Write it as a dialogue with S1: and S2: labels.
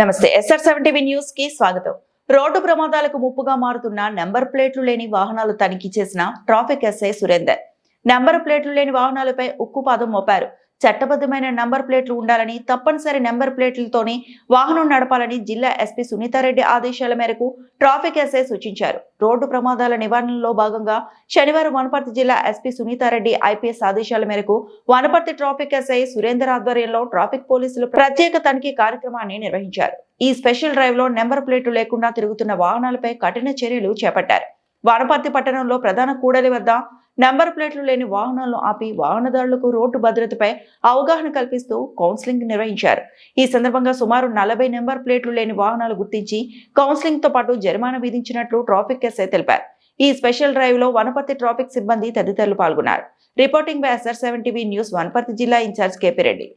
S1: నమస్తే SR seven న్యూస్కి స్వాగతం. రోడ్డు ప్రమాదాలకు ముప్పుగా మారుతున్న నెంబర్ ప్లేట్లు లేని వాహనాలు తనిఖీ చేసిన ట్రాఫిక్ ఎస్ఐ సురేందర్. నెంబర్ ప్లేట్లు లేని వాహనాలపై ఉక్కుపాదం మోపారు. చట్టబద్ధమైన నెంబర్ ప్లేట్లు ఉండాలని తప్పనిసరి నెంబర్ ప్లేట్లతోనే వాహనం నడపాలని జిల్లా ఎస్పీ సునీతారెడ్డి ఆదేశాల మేరకు ట్రాఫిక్ ఎస్ఐ సూచించారు. రోడ్డు ప్రమాదాల నివారణలో భాగంగా శనివారం వనపర్తి జిల్లా ఎస్పీ సునీతారెడ్డి ఐపీఎస్ ఆదేశాల మేరకు వనపర్తి ట్రాఫిక్ ఎస్ఐ సురేందర్ ఆధ్వర్యంలో ట్రాఫిక్ పోలీసులు ప్రత్యేక తనిఖీ కార్యక్రమాన్ని నిర్వహించారు. ఈ స్పెషల్ డ్రైవ్లో నెంబర్ ప్లేట్లు లేకుండా తిరుగుతున్న వాహనాలపై కఠిన చర్యలు చేపట్టారు. వనపర్తి పట్టణంలో ప్రధాన కూడలి వద్ద నెంబర్ ప్లేట్లు లేని వాహనాలను ఆపి వాహనదారులకు రోడ్డు భద్రతపై అవగాహన కల్పిస్తూ కౌన్సిలింగ్ నిర్వహించారు. ఈ సందర్భంగా సుమారు నలభై నెంబర్ ప్లేట్లు లేని వాహనాలు గుర్తించి కౌన్సిలింగ్తో పాటు జరిమానా విధించినట్లు ట్రాఫిక్ ఎస్ఐ తెలిపారు. ఈ స్పెషల్ డ్రైవ్లో వనపర్తి ట్రాఫిక్ సిబ్బంది తదితరులు పాల్గొన్నారు. Reporting by SR seven TV news Wanaparthy జిల్లా ఇన్ఛార్జ్ కేపీ రెడ్డి.